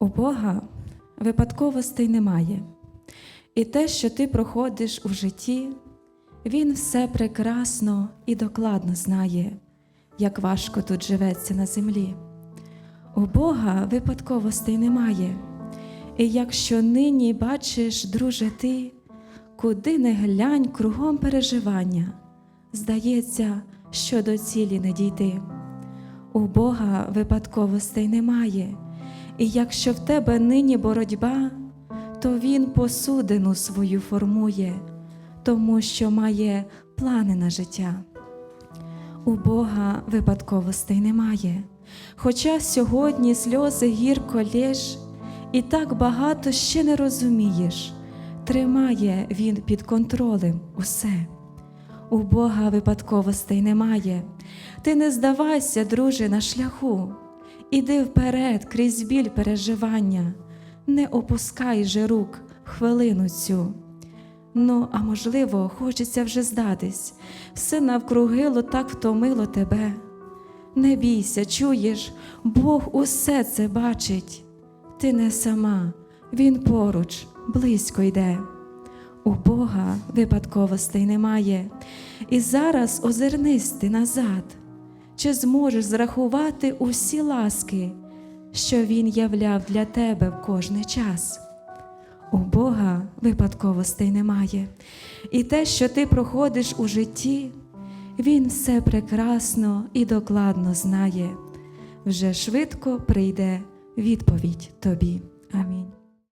У Бога випадковостей немає, і те, що ти проходиш у житті, Він все прекрасно і докладно знає, як важко тут живеться на землі. У Бога випадковостей немає, і якщо нині бачиш, друже, ти, куди не глянь кругом переживання, здається, що до цілі не дійти. У Бога випадковостей немає, і якщо в тебе нині боротьба, то Він посудину свою формує, тому що має плани на життя. У Бога випадковостей немає, хоча сьогодні сльози гірко лєш, і так багато ще не розумієш, тримає Він під контролем усе. У Бога випадковостей немає. Ти не здавайся, друже, на шляху. Іди вперед крізь біль переживання, не опускай же рук хвилину цю. Ну, а можливо, хочеться вже здатись, все навкругило так втомило тебе. Не бійся, чуєш, Бог усе це бачить. Ти не сама, Він поруч, близько йде. У Бога випадковостей немає, і зараз озирнись ти назад, чи зможеш зрахувати усі ласки, що Він являв для тебе в кожний час. У Бога випадковостей немає, і те, що ти проходиш у житті, Він все прекрасно і докладно знає. Вже швидко прийде відповідь тобі. Амінь.